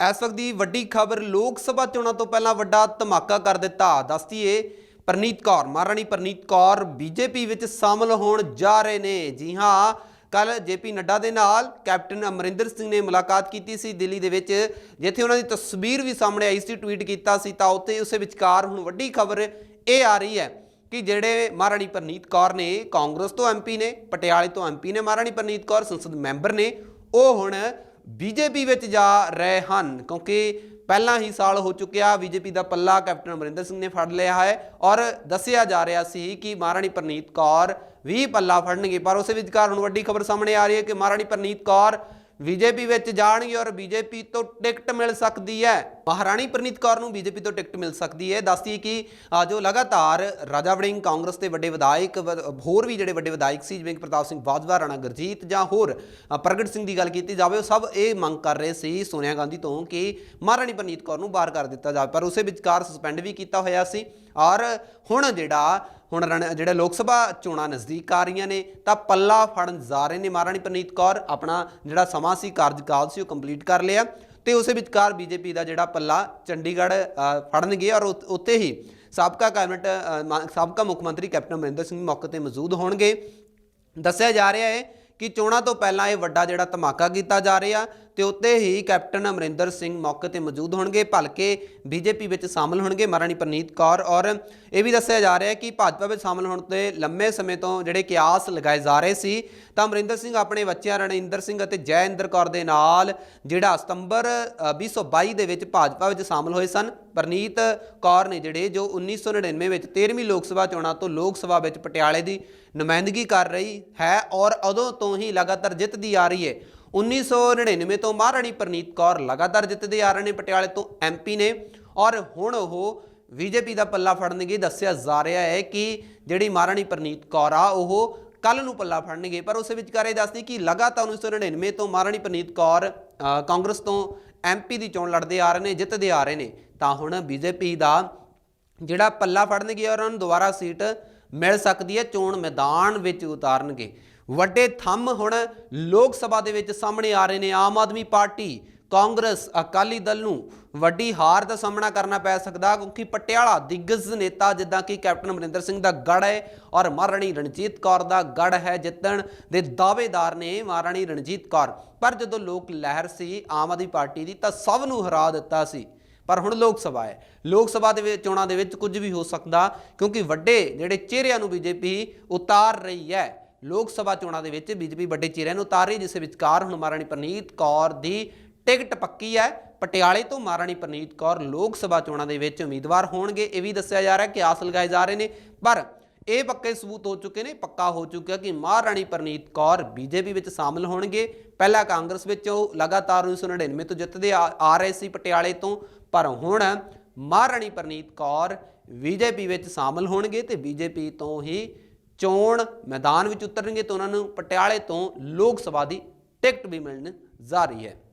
ਇਸ ਵਕਤ ਦੀ ਵੱਡੀ ਖਬਰ ਲੋਕ ਸਭਾ ਚੋਣਾਂ ਤੋਂ ਪਹਿਲਾਂ ਵੱਡਾ ਧਮਾਕਾ ਕਰ ਦਿੱਤਾ। ਦੱਸਦੀਏ ਪਰਨੀਤ ਕੌਰ, ਮਹਾਰਾਣੀ ਪ੍ਰਨੀਤ ਕੌਰ ਬੀਜੇਪੀ ਵਿੱਚ ਸ਼ਾਮਲ ਹੋਣ ਜਾ ਰਹੇ ਨੇ। ਜੀ ਹਾਂ, ਕੱਲ ਜੇਪੀ ਨੱਡਾ ਦੇ ਨਾਲ ਕੈਪਟਨ ਅਮਰਿੰਦਰ ਸਿੰਘ ਨੇ ਮੁਲਾਕਾਤ ਕੀਤੀ ਸੀ ਦਿੱਲੀ ਦੇ ਵਿੱਚ, ਜਿੱਥੇ ਉਹਨਾਂ ਦੀ ਤਸਵੀਰ ਵੀ ਸਾਹਮਣੇ ਆਈ ਸੀ, ਟਵੀਟ ਕੀਤਾ ਸੀ। ਤਾਂ ਉੱਥੇ ਉਸੇ ਵਿਚਕਾਰ ਹੁਣ ਵੱਡੀ ਖਬਰ ਇਹ ਆ ਰਹੀ ਹੈ ਕਿ ਜਿਹੜੇ ਮਹਾਰਾਣੀ ਪਰਨੀਤ ਕੌਰ ਨੇ, ਕਾਂਗਰਸ ਤੋਂ ਐਮਪੀ ਨੇ, ਪਟਿਆਲੇ ਤੋਂ ਐਮਪੀ ਨੇ ਮਹਾਰਾਣੀ ਪਰਨੀਤ ਕੌਰ, ਸੰਸਦ ਮੈਂਬਰ ਨੇ, ਉਹ ਹੁਣ ਬੀਜੇਪੀ ਵਿੱਚ ਜਾ ਰਹੇ ਹਨ, ਕਿਉਂਕਿ ਪਹਿਲਾਂ ਹੀ ਸਾਲ ਹੋ ਚੁੱਕਿਆ ਬੀਜੇਪੀ ਦਾ ਪੱਲਾ ਕੈਪਟਨ ਅਮਰਿੰਦਰ ਸਿੰਘ ਨੇ ਫੜ ਲਿਆ ਹੈ ਔਰ ਦੱਸਿਆ ਜਾ ਰਿਹਾ ਸੀ ਕਿ ਮਹਾਰਾਣੀ ਪ੍ਰਨੀਤ ਕੌਰ ਵੀ ਪੱਲਾ ਫੜਨਗੇ, ਪਰ ਉਸੇ ਵਿਚਕਾਰ ਹੁਣ ਵੱਡੀ ਖਬਰ ਸਾਹਮਣੇ ਆ ਰਹੀ ਹੈ ਕਿ ਮਹਾਰਾਣੀ ਪ੍ਰਨੀਤ ਕੌਰ ਬੀਜੇਪੀ ਵਿੱਚ ਜਾਣਗੇ ਔਰ ਬੀਜੇਪੀ ਤੋਂ ਟਿਕਟ ਮਿਲ ਸਕਦੀ ਹੈ। ਮਹਾਰਾਣੀ ਪ੍ਰਨੀਤ ਕੌਰ ਨੂੰ ਬੀਜੇਪੀ ਤੋਂ ਟਿਕਟ ਮਿਲ ਸਕਦੀ ਹੈ। ਦੱਸਦੀ ਕਿ ਜੋ ਲਗਾਤਾਰ ਰਾਜਾ ਵੜਿੰਗ ਕਾਂਗਰਸ ਦੇ ਵੱਡੇ ਵਿਧਾਇਕ ਵ- ਹੋਰ ਵੀ ਜਿਹੜੇ ਵੱਡੇ ਵਿਧਾਇਕ ਸੀ, ਜਿਵੇਂ ਕਿ ਪ੍ਰਤਾਪ ਸਿੰਘ ਬਾਜਵਾ, ਰਾਣਾ ਗੁਰਜੀਤ ਜਾਂ ਹੋਰ ਪ੍ਰਗਟ ਸਿੰਘ ਦੀ ਗੱਲ ਕੀਤੀ ਜਾਵੇ, ਉਹ ਸਭ ਇਹ ਮੰਗ ਕਰ ਰਹੇ ਸੀ ਸੋਨੀਆ ਗਾਂਧੀ ਤੋਂ ਕਿ ਮਹਾਰਾਣੀ ਪ੍ਰਨੀਤ ਕੌਰ ਨੂੰ ਬਾਹਰ ਕਰ ਦਿੱਤਾ ਜਾਵੇ। ਪਰ ਉਸੇ ਵਿਚਕਾਰ ਸਸਪੈਂਡ ਵੀ ਕੀਤਾ ਹੋਇਆ ਸੀ। ਔਰ ਹੁਣ ਜਿਹੜਾ ਹੁਣ ਰਣ- ਜਿਹੜੇ ਲੋਕ ਸਭਾ ਚੋਣਾਂ ਨਜ਼ਦੀਕ ਆ ਰਹੀਆਂ ਨੇ, ਤਾਂ ਪੱਲਾ ਫੜਨ ਜਾ ਰਹੇ ਨੇ ਮਹਾਰਾਣੀ ਪ੍ਰਨੀਤ ਕੌਰ। ਆਪਣਾ ਜਿਹੜਾ ਸਮਾਂ ਸੀ, ਕਾਰਜਕਾਲ ਸੀ, ਉਹ ਕੰਪਲੀਟ ਕਰ ਲਿਆ। ਤੇ ਉਸੇ ਵਿਚਕਾਰ ਬੀਜੇਪੀ ਦਾ ਜਿਹੜਾ ਪੱਲਾ ਚੰਡੀਗੜ੍ਹ ਫੜਨਗੇ ਔਰ ਉਤ- ਉੱਥੇ ਹੀ ਸਾਬਕਾ ਕੈਬਨਿਟ ਸਾਬਕਾ ਮੁੱਖ ਮੰਤਰੀ ਕੈਪਟਨ ਅਮਰਿੰਦਰ ਸਿੰਘ ਮੌਕੇ ਤੇ ਮੌਜੂਦ ਹੋਣਗੇ। ਦੱਸਿਆ ਜਾ ਰਿਹਾ ਹੈ ਕਿ ਚੋਣਾਂ ਤੋਂ ਪਹਿਲਾਂ ਇਹ ਵੱਡਾ ਜਿਹੜਾ ਧਮਾਕਾ ਕੀਤਾ ਜਾ ਰਿਹਾ ਤੇ ਉੱਤੇ ਹੀ ਕੈਪਟਨ ਅਮਰਿੰਦਰ ਸਿੰਘ ਮੌਕੇ ਤੇ ਮੌਜੂਦ ਹੋਣਗੇ। ਭਲਕੇ ਬੀਜੇਪੀ ਵਿੱਚ ਸ਼ਾਮਲ ਹੋਣਗੇ ਮਹਾਰਾਣੀ ਪ੍ਰਨੀਤ ਕੌਰ। ਔਰ ਇਹ ਵੀ ਦੱਸਿਆ ਜਾ ਰਿਹਾ ਹੈ ਕਿ ਭਾਜਪਾ ਵਿੱਚ ਸ਼ਾਮਲ ਹੋਣ ਤੇ ਲੰਮੇ ਸਮੇਂ ਤੋਂ ਜਿਹੜੇ ਕਿਆਸ ਲਗਾਏ ਜਾ ਰਹੇ ਸੀ ਤਾਂ ਅਮਰਿੰਦਰ ਸਿੰਘ ਆਪਣੇ ਬੱਚਿਆਂ ਰਣਿੰਦਰ ਸਿੰਘ ਅਤੇ ਜੈਇੰਦਰ ਕੌਰ ਦੇ ਨਾਲ ਜਿਹੜਾ ਸਤੰਬਰ ਅ, 2022 ਦੇ ਵਿੱਚ ਭਾਜਪਾ ਵਿੱਚ ਸ਼ਾਮਲ ਹੋਏ ਸਨ। ਪ੍ਰਨੀਤ ਕੌਰ ਨੇ ਜਿਹੜੇ ਜੋ 1999 ਵਿੱਚ 13ਵੀਂ ਲੋਕ ਸਭਾ ਚੋਣਾਂ ਤੋਂ ਲੋਕ ਸਭਾ ਵਿੱਚ ਪਟਿਆਲੇ ਦੀ ਨੁਮਾਇੰਦਗੀ ਕਰ ਰਹੀ ਹੈ ਔਰ ਉਦੋਂ ਤੋਂ ਹੀ ਲਗਾਤਾਰ ਜਿੱਤਦੀ ਆ ਰਹੀ ਹੈ। 1999 ਤੋਂ ਮਹਾਰਾਣੀ ਪ੍ਰਨੀਤ ਕੌਰ ਲਗਾਤਾਰ ਜਿੱਤਦੇ ਆ ਰਹੇ ਨੇ। ਪਟਿਆਲੇ ਤੋਂ ਐਮਪੀ ਨੇ। ਔਰ ਹੁਣ ਉਹ ਬੀਜੇਪੀ ਦਾ ਪੱਲਾ ਫੜਨਗੇ। ਦੱਸਿਆ ਜਾ ਰਿਹਾ ਹੈ ਕਿ ਜਿਹੜੀ ਮਹਾਰਾਣੀ ਪ੍ਰਨੀਤ ਕੌਰ ਆ, ਉਹ ਕੱਲ ਨੂੰ ਪੱਲਾ ਫੜਨਗੇ। ਪਰ ਉਸੇ ਵਿਚਕਾਰ ਇਹ ਦੱਸਦੀ ਕਿ ਲਗਾਤਾਰ 1999 ਤੋਂ ਮਹਾਰਾਣੀ ਪ੍ਰਨੀਤ ਕੌਰ ਕਾਂਗਰਸ ਤੋਂ ਐਮਪੀ ਦੀ ਚੋਣ ਲੜਦੇ ਆ ਰਹੇ ਨੇ, ਜਿੱਤਦੇ ਆ ਰਹੇ ਨੇ। ਤਾਂ ਹੁਣ ਬੀਜੇਪੀ ਦਾ ਜਿਹੜਾ ਪੱਲਾ ਫੜਨਗੇ ਔਰ ਉਹਨਾਂ ਨੂੰ ਦੁਬਾਰਾ ਸੀਟ ਮਿਲ ਸਕਦੀ ਹੈ, ਚੋਣ ਮੈਦਾਨ ਵਿੱਚ ਉਤਾਰਨਗੇ। ਵੱਡੇ ਥੰਮ ਹੁਣ ਲੋਕ ਸਭਾ ਦੇ ਵਿੱਚ ਸਾਹਮਣੇ ਆ ਰਹੇ ਨੇ। ਆਮ ਆਦਮੀ ਪਾਰਟੀ, ਕਾਂਗਰਸ, ਅਕਾਲੀ ਦਲ ਨੂੰ ਵੱਡੀ ਹਾਰ ਦਾ ਸਾਹਮਣਾ ਕਰਨਾ ਪੈ ਸਕਦਾ, ਕਿਉਂਕਿ ਪਟਿਆਲਾ ਦਿੱਗਜ ਨੇਤਾ ਜਿੱਦਾਂ ਕਿ ਕੈਪਟਨ ਅਮਰਿੰਦਰ ਸਿੰਘ ਦਾ ਗੜ ਹੈ ਔਰ ਮਹਾਰਾਣੀ ਰਣਜੀਤ ਕੌਰ ਦਾ ਗੜ ਹੈ, ਜਿੱਤਣ ਦੇ ਦਾਅਵੇਦਾਰ ਨੇ ਮਹਾਰਾਣੀ ਰਣਜੀਤ ਕੌਰ। ਪਰ ਜਦੋਂ ਲੋਕ ਲਹਿਰ ਸੀ ਆਮ ਆਦਮੀ ਪਾਰਟੀ ਦੀ, ਤਾਂ ਸਭ ਨੂੰ ਹਰਾ ਦਿੱਤਾ ਸੀ। ਪਰ ਹੁਣ ਲੋਕ ਸਭਾ ਹੈ। ਲੋਕ ਸਭਾ ਦੇ ਵਿੱਚ, ਚੋਣਾਂ ਦੇ ਵਿੱਚ ਕੁਝ ਵੀ ਹੋ ਸਕਦਾ, ਕਿਉਂਕਿ ਵੱਡੇ ਜਿਹੜੇ ਚਿਹਰਿਆਂ ਨੂੰ ਬੀਜੇਪੀ ਉਤਾਰ ਰਹੀ ਹੈ। ਲੋਕ ਸਭਾ ਚੋਣਾਂ ਦੇ ਵਿੱਚ ਬੀਜੇਪੀ ਵੱਡੇ ਚਿਹਰਿਆਂ ਨੂੰ ਉਤਾਰ ਰਹੀ ਜਿਸ ਵਿਚਕਾਰ ਹੁਣ ਮਹਾਰਾਣੀ ਪ੍ਰਨੀਤ ਕੌਰ ਦੀ ਟਿਕਟ ਪੱਕੀ ਹੈ। ਪਟਿਆਲੇ ਤੋਂ ਮਹਾਰਾਣੀ ਪ੍ਰਨੀਤ ਕੌਰ ਲੋਕ ਸਭਾ ਚੋਣਾਂ ਦੇ ਵਿੱਚ ਉਮੀਦਵਾਰ ਹੋਣਗੇ, ਇਹ ਵੀ ਦੱਸਿਆ ਜਾ ਰਿਹਾ ਕਿ ਆਸ ਲਗਾਏ ਜਾ ਰਹੇ ਨੇ। ਪਰ ਇਹ ਪੱਕੇ ਸਬੂਤ ਹੋ ਚੁੱਕੇ ਨੇ, ਪੱਕਾ ਹੋ ਚੁੱਕਿਆ ਕਿ ਮਹਾਰਾਣੀ ਪ੍ਰਨੀਤ ਕੌਰ ਬੀਜੇਪੀ ਵਿੱਚ ਸ਼ਾਮਲ ਹੋਣਗੇ। ਪਹਿਲਾਂ ਕਾਂਗਰਸ ਵਿੱਚ ਉਹ ਲਗਾਤਾਰ 1999 ਤੋਂ ਜਿੱਤਦੇ ਆ ਆ ਰਹੇ ਸੀ ਪਟਿਆਲੇ ਤੋਂ। ਪਰ ਹੁਣ ਮਹਾਰਾਣੀ ਪ੍ਰਨੀਤ ਕੌਰ ਬੀਜੇਪੀ ਵਿੱਚ ਸ਼ਾਮਲ ਹੋਣਗੇ ਤੇ ਬੀਜੇਪੀ ਤੋਂ ਹੀ ਚੋਣ ਮੈਦਾਨ ਵਿੱਚ ਉਤਰਨਗੇ ਤਾਂ ਉਹਨਾਂ ਨੂੰ ਪਟਿਆਲੇ ਤੋਂ ਲੋਕ ਸਭਾ ਦੀ ਟਿਕਟ ਵੀ ਮਿਲਣ ਜਾ ਰਹੀ ਹੈ।